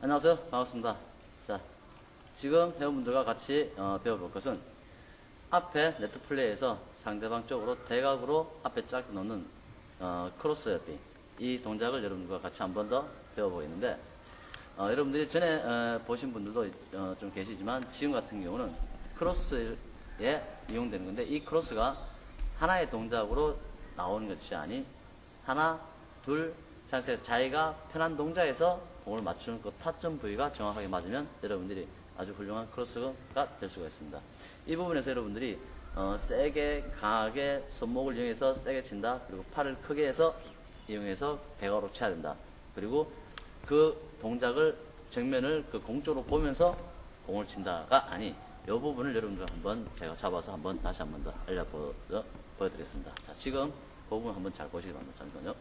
안녕하세요. 반갑습니다. 자, 지금 회원분들과 같이 어, 배워볼 것은 앞에 네트 플레이에서 상대방 쪽으로 대각으로 앞에 짧게 놓는 어, 크로스 랩핑 이 동작을 여러분들과 같이 한 번 더 배워보겠는데 어, 여러분들이 전에 어, 보신 분들도 어, 좀 계시지만 지금 같은 경우는 크로스에 이용되는 건데 이 크로스가 하나의 동작으로 나오는 것이 아닌 하나, 둘, 상세 자기가 편한 동작에서 공을 맞추는 그 타점 부위가 정확하게 맞으면 여러분들이 아주 훌륭한 크로스가 될 수가 있습니다. 이 부분에서 여러분들이 어, 세게 강하게 손목을 이용해서 세게 친다. 그리고 팔을 크게 해서 이용해서 대각으로 쳐야 된다. 그리고 그 동작을 정면을 그공 쪽으로 보면서 공을 친다가 아니 이 부분을 여러분들 한번 제가 잡아서 한번 다시 한번 더 알려보 보여드리겠습니다. 자, 지금 그 부분 한번 잘 보시기 바랍니다. 잠시만요.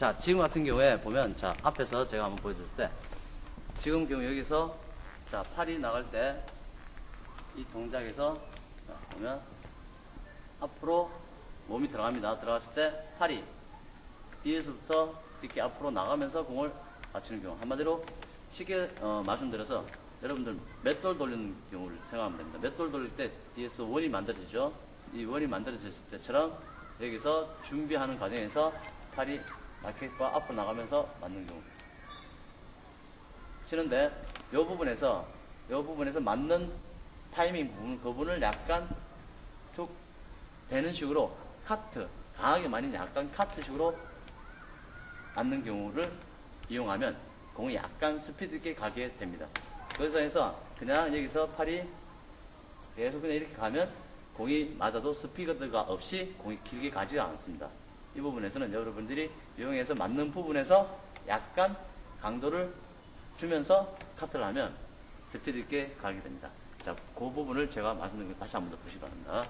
자, 지금 같은 경우에 보면, 자, 앞에서 제가 한번 보여드렸을 때, 지금 경우 여기서, 자, 팔이 나갈 때, 이 동작에서, 자, 보면, 앞으로 몸이 들어갑니다. 들어갔을 때, 팔이 뒤에서부터 이렇게 앞으로 나가면서 공을 맞추는 경우. 한마디로 쉽게 어, 말씀드려서, 여러분들 맷돌 돌리는 경우를 생각하면 됩니다. 맷돌 돌릴 때 뒤에서 원이 만들어지죠. 이 원이 만들어졌을 때처럼 여기서 준비하는 과정에서 팔이 라켓과 앞으로 나가면서 맞는 경우. 치는데 이 부분에서 이 부분에서 맞는 타이밍 부분 그 부분을 약간 툭 되는 식으로 카트 강하게 많이 약간 카트식으로 맞는 경우를 이용하면 공이 약간 스피드 있게 가게 됩니다. 그래서 해서 그냥 여기서 팔이 계속 그냥 이렇게 가면 공이 맞아도 스피드가 없이 공이 길게 가지 않습니다. 이 부분에서는 여러분들이 이용해서 맞는 부분에서 약간 강도를 주면서 카트를 하면 스피드 있게 가게 됩니다. 자, 그 부분을 제가 말씀드린 거 다시 한 번 더 보시기 바랍니다.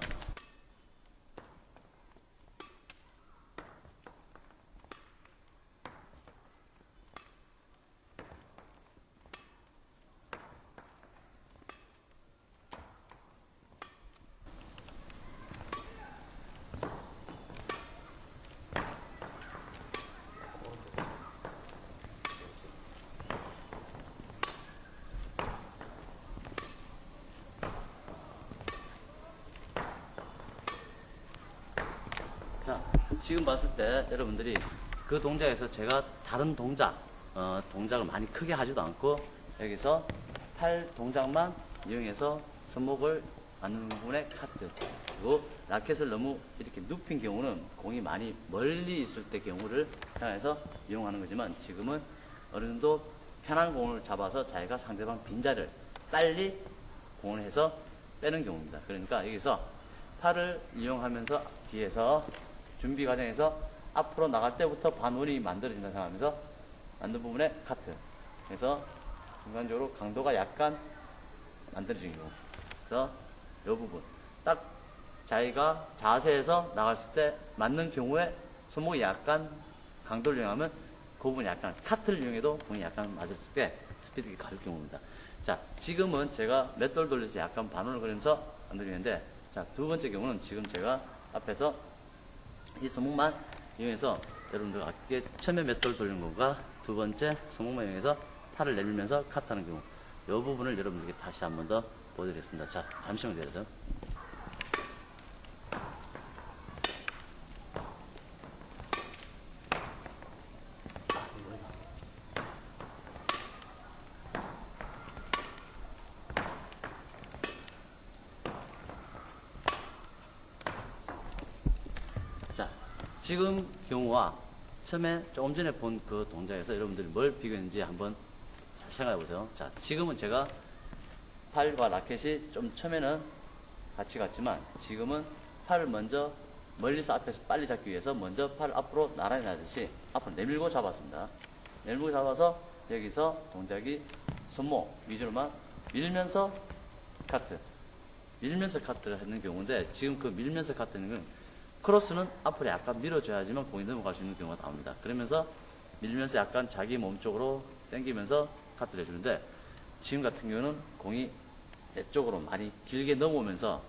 자, 지금 봤을 때 여러분들이 그 동작에서 제가 다른 동작, 어, 동작을 많이 크게 하지도 않고 여기서 팔 동작만 이용해서 손목을 맞는 부분에 카트. 그리고 라켓을 너무 이렇게 눕힌 경우는 공이 많이 멀리 있을 때 경우를 향해서 이용하는 거지만 지금은 어느 정도 편한 공을 잡아서 자기가 상대방 빈자리를 빨리 공을 해서 빼는 경우입니다. 그러니까 여기서 팔을 이용하면서 뒤에서 준비 과정에서 앞으로 나갈 때부터 반원이 만들어진다 생각하면서 만든 부분에 카트. 그래서 중간적으로 강도가 약간 만들어지는 경우. 그래서 이 부분. 딱 자기가 자세에서 나갔을 때 맞는 경우에 손목이 약간 강도를 이용하면 그 부분이 약간 카트를 이용해도 공이 약간 맞았을 때 스피드가 가를 경우입니다. 자, 지금은 제가 맷돌 돌려서 약간 반원을 그리면서 만들리는데 자, 두 번째 경우는 지금 제가 앞에서 이 손목만 이용해서 여러분들 아까 처음에 맷돌 돌리는 거가 두 번째 손목만 이용해서 팔을 내밀면서 카트하는 경우 이 부분을 여러분들께 다시 한 번 더 보여드리겠습니다. 자, 잠시만 기다려요. 자, 지금 경우와 처음에 조금 전에 본 그 동작에서 여러분들이 뭘 비교했는지 한번 생각해 보세요. 자, 지금은 제가 팔과 라켓이 좀 처음에는 같이 갔지만 지금은 팔을 먼저 멀리서 앞에서 빨리 잡기 위해서 먼저 팔을 앞으로 나란히 하듯이 앞으로 내밀고 잡았습니다. 내밀고 잡아서 여기서 동작이 손목 위주로만 밀면서 카트. 밀면서 카트를 하는 경우인데 지금 그 밀면서 카트는 건 크로스는 앞으로 약간 밀어줘야지만 공이 넘어갈 수 있는 경우가 나옵니다. 그러면서 밀면서 약간 자기 몸 쪽으로 당기면서 카트를 해주는데 지금 같은 경우는 공이 내 쪽으로 많이 길게 넘어오면서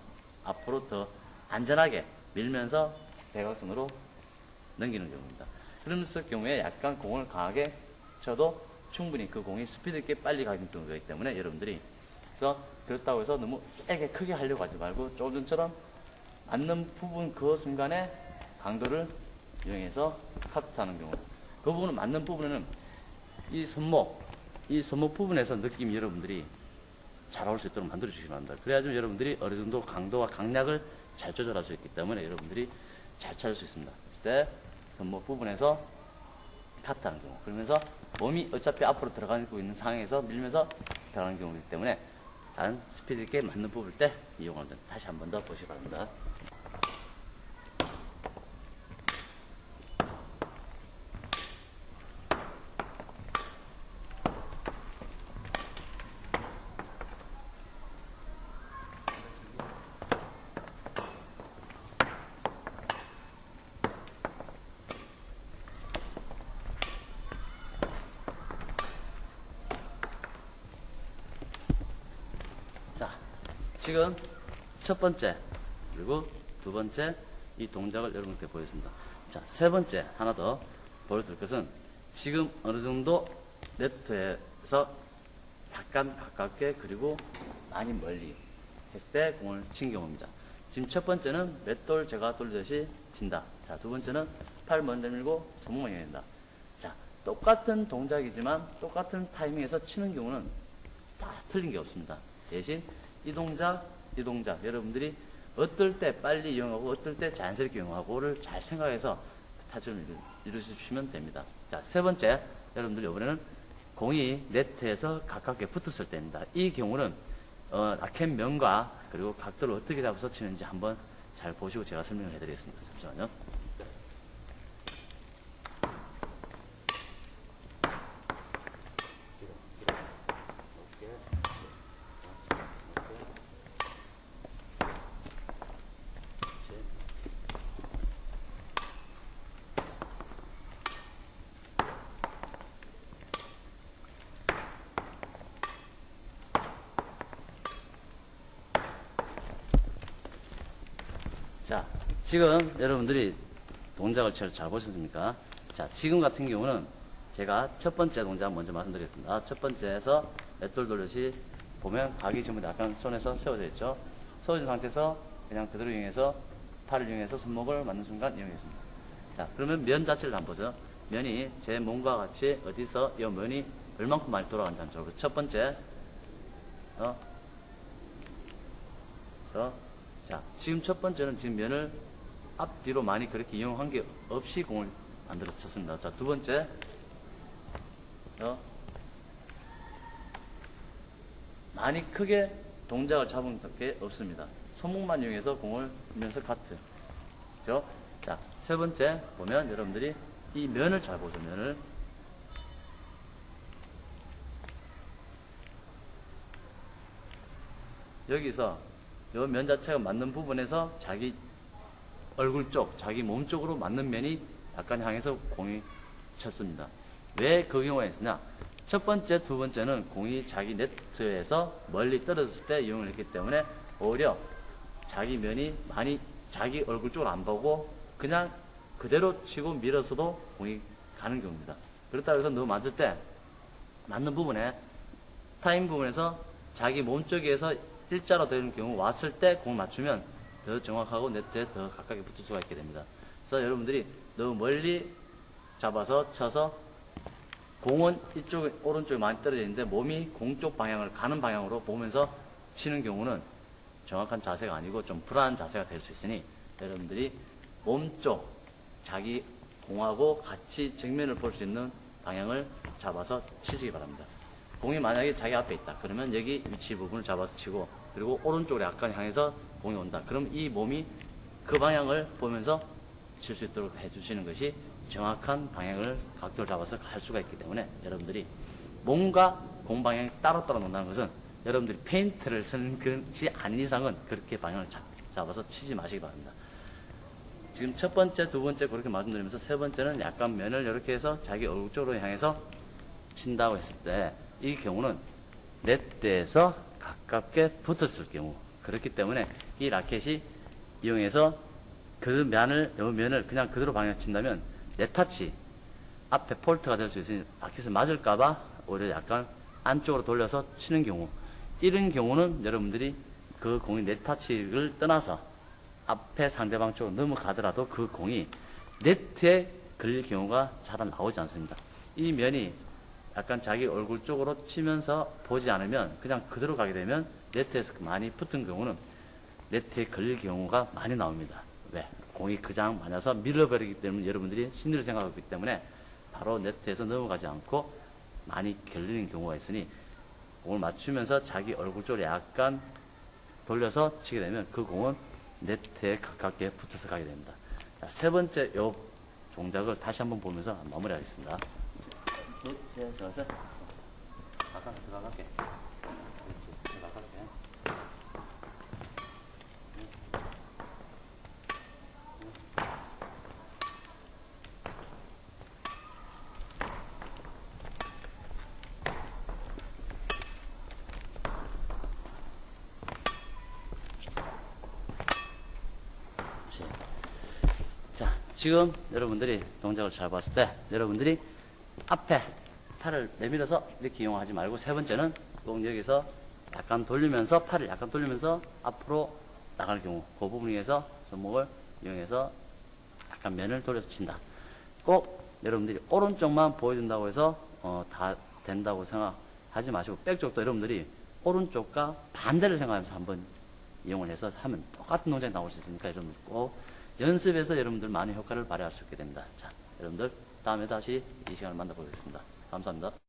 앞으로 더 안전하게 밀면서 대각선으로 넘기는 경우입니다. 그러면서 경우에 약간 공을 강하게 쳐도 충분히 그 공이 스피드 있게 빨리 가는 경우가 있기 때문에 여러분들이 그래서 그렇다고 해서 너무 세게 크게 하려고 하지 말고 조금 전처럼 맞는 부분 그 순간에 강도를 이용해서 카트하는 경우 그 부분은 맞는 부분에는 이 손목 이 손목 부분에서 느낌이 여러분들이 잘 나올 수 있도록 만들어 주시기 바랍니다. 그래야지 여러분들이 어느 정도 강도와 강약을 잘 조절할 수 있기 때문에 여러분들이 잘 찾을 수 있습니다. 그때 손목 부분에서 카트하는 경우 그러면서 몸이 어차피 앞으로 들어가고 있는 상황에서 밀면서 들어가는 경우이기 때문에 단 스피드 있게 맞는 부분일 때 이용하는 점 다시 한 번 더 보시기 바랍니다. 자, 지금 첫 번째, 그리고 두 번째 이 동작을 여러분께 보여줍니다. 자, 세 번째 하나 더 보여드릴 것은 지금 어느 정도 네트에서 약간 가깝게 그리고 많이 멀리 했을 때 공을 친 경우입니다. 지금 첫 번째는 맷돌 제가 돌리듯이 친다. 자, 두 번째는 팔 먼저 밀고 손목만 이용한다. 자, 똑같은 동작이지만 똑같은 타이밍에서 치는 경우는 다 틀린 게 없습니다. 대신 이 동작, 이 동작 여러분들이 어떨 때 빨리 이용하고 어떨 때 자연스럽게 이용하고를 잘 생각해서 타점을 이루시면 됩니다. 자, 세 번째 여러분들 이번에는 공이 네트에서 가깝게 붙었을 때입니다. 이 경우는 어, 라켓 면과 그리고 각도를 어떻게 잡아서 치는지 한번 잘 보시고 제가 설명을 해드리겠습니다. 잠시만요. 자, 지금 여러분들이 동작을 잘, 잘 보셨습니까? 자, 지금 같은 경우는 제가 첫 번째 동작 먼저 말씀드리겠습니다. 첫 번째에서 맷돌 돌듯이 보면 각이 전부 다 약간 손에서 세워져 있죠. 세워진 상태에서 그냥 그대로 이용해서 팔을 이용해서 손목을 맞는 순간 이용했습니다. 자, 그러면 면 자체를 한번 보죠. 면이 제 몸과 같이 어디서 이 면이 얼만큼 많이 돌아가는지 한번 죠. 첫 번째, 어, 어, 자, 지금 첫 번째는 지금 면을 앞뒤로 많이 그렇게 이용한 게 없이 공을 만들어서 쳤습니다. 자, 두 번째. 어, 많이 크게 동작을 잡은 게 없습니다. 손목만 이용해서 공을 밀면서 카트. 그죠? 자, 세 번째 보면 여러분들이 이 면을 잘 보죠, 면을. 여기서 요 면 자체가 맞는 부분에서 자기 얼굴 쪽, 자기 몸 쪽으로 맞는 면이 약간 향해서 공이 쳤습니다. 왜 그 경우가 있으냐? 첫 번째, 두 번째는 공이 자기 네트에서 멀리 떨어졌을 때 이용을 했기 때문에 오히려 자기 면이 많이 자기 얼굴 쪽을 안 보고 그냥 그대로 치고 밀어서도 공이 가는 경우입니다. 그렇다고 해서 너무 맞을 때 맞는 부분에 타임 부분에서 자기 몸 쪽에서 일자로 되는 경우 왔을 때공 맞추면 더 정확하고 네트에 더 가깝게 붙을 수가 있게 됩니다. 그래서 여러분들이 너무 멀리 잡아서 쳐서 공은 이쪽 오른쪽에 많이 떨어져 있는데 몸이 공 쪽 방향을 가는 방향으로 보면서 치는 경우는 정확한 자세가 아니고 좀 불안한 자세가 될 수 있으니 여러분들이 몸 쪽 자기 공하고 같이 정면을 볼 수 있는 방향을 잡아서 치시기 바랍니다. 공이 만약에 자기 앞에 있다. 그러면 여기 위치 부분을 잡아서 치고 그리고 오른쪽으로 약간 향해서 공이 온다. 그럼 이 몸이 그 방향을 보면서 칠 수 있도록 해주시는 것이 정확한 방향을 각도를 잡아서 갈 수가 있기 때문에 여러분들이 몸과 공 방향이 따로따로 논다는 것은 여러분들이 페인트를 쓰는 것이 아닌 이상은 그렇게 방향을 잡, 잡아서 치지 마시기 바랍니다. 지금 첫 번째, 두 번째 그렇게 말씀드리면서 세 번째는 약간 면을 이렇게 해서 자기 얼굴 쪽으로 향해서 친다고 했을 때 이 경우는 넷대에서 가깝게 붙었을 경우 그렇기 때문에 이 라켓이 이용해서 그 면을, 요 면을 그냥 그대로 방향 친다면 네타치 앞에 폴트가 될 수 있으니 라켓을 맞을까봐 오히려 약간 안쪽으로 돌려서 치는 경우 이런 경우는 여러분들이 그 공이 네타치를 떠나서 앞에 상대방 쪽으로 넘어가더라도 그 공이 네트에 걸릴 경우가 잘 나오지 않습니다. 이 면이 약간 자기 얼굴 쪽으로 치면서 보지 않으면 그냥 그대로 가게 되면 네트에서 많이 붙은 경우는 네트에 걸릴 경우가 많이 나옵니다. 왜? 공이 그장 맞아서 밀어버리기 때문에 여러분들이 심리를 생각하기 때문에 바로 네트에서 넘어가지 않고 많이 걸리는 경우가 있으니 공을 맞추면서 자기 얼굴 쪽으로 약간 돌려서 치게 되면 그 공은 네트에 가깝게 붙어서 가게 됩니다. 자, 세 번째 요 동작을 다시 한번 보면서 마무리하겠습니다. 지금 여러분들이 동작을 잘 봤을 때 여러분들이 앞에 팔을 내밀어서 이렇게 이용하지 말고 세 번째는 꼭 여기서 약간 돌리면서 팔을 약간 돌리면서 앞으로 나갈 경우 그 부분에서 손목을 이용해서 약간 면을 돌려서 친다. 꼭 여러분들이 오른쪽만 보여준다고 해서 어, 다 된다고 생각하지 마시고 백쪽도 여러분들이 오른쪽과 반대를 생각하면서 한번 이용을 해서 하면 똑같은 동작이 나올 수 있으니까 여러분들 꼭 연습해서 여러분들 많은 효과를 발휘할 수 있게 됩니다. 자, 여러분들 다음에 다시 이 시간을 만나보겠습니다. 감사합니다.